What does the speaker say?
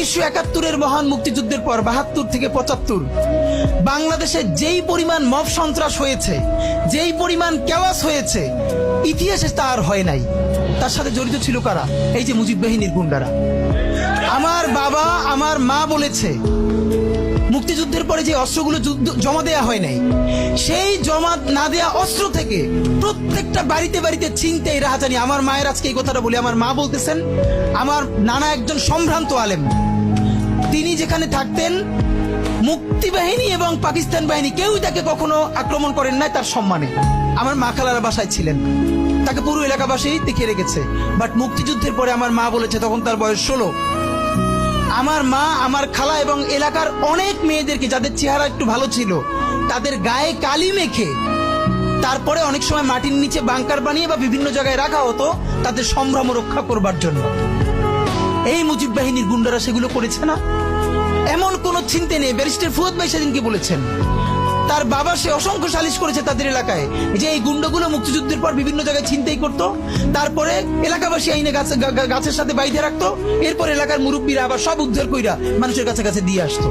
উনিশশো একাত্তরের মহান মুক্তিযুদ্ধের পর বাহাত্তর থেকে পঁচাত্তর। বাংলাদেশে যেই পরিমাণ মব সন্ত্রাস হয়েছে, যেই পরিমাণ কেওয়াস হয়েছে, ইতিহাসে তা আর হয় নাই। তার সাথে জড়িত ছিল কারা? এই যে মুজিব বাহিনীর গুন্ডারা। আমার বাবা, আমার মা বলেছে, মুক্তিযুদ্ধের পরে যে অস্ত্রগুলো জমা দেয়া হয় নাই, সেই জমা না দেয়া অস্ত্র থেকে প্রত্যেকটা বাড়িতে বাড়িতে চিনতে রাহাজানি। আমার মায়ের আজকে এই কথাটা বলি। আমার মা বলতেছেন, আমার নানা একজন সম্ভ্রান্ত আলেম তিনি যেখানে থাকতেন মুক্তি বাহিনী এবং পাকিস্তান বাহিনী কেউই তাকে কখনো আক্রমণ করেন নাই তার সম্মানে। আমার মা খালারা বাসায় ছিলেন। তাকে পুরো এলাকাবাসী দেখে রেখেছে। বাট মুক্তিযুদ্ধের পরে আমার মা বলেছে, তখন তার বয়স ষোলো। আমার মা, আমার খালা এবং এলাকার অনেক মেয়েদেরকে, যাদের চেহারা একটু ভালো ছিল, তাদের গায়ে কালি মেখে তারপরে অনেক সময় মাটির নিচে বাংকার বানিয়ে বা বিভিন্ন জায়গায় রাখা হতো, তাদের সম্ভ্রম রক্ষা করবার জন্য। এই মুজিব বাহিনীর গুন্ডারা সেগুলো করেছে না? এমন কোন চিন্তে নেই, ব্যারিস্টার ফুয়াদ ভাই সেদিনকে বলেছেন। তার বাবা সে অসংখ্য সালিশ করেছে তাদের এলাকায়, যে এই গুন্ডগুলো মুক্তিযুদ্ধের পর বিভিন্ন জায়গায় ছিনতাই করতো, তারপরে এলাকাবাসী আইনে গাছে গাছের সাথে বাইধে রাখতো, এরপর এলাকার মুরব্বীরা আবার সব উদ্ধার কইরা মানুষের কাছে কাছে দিয়ে আসতো।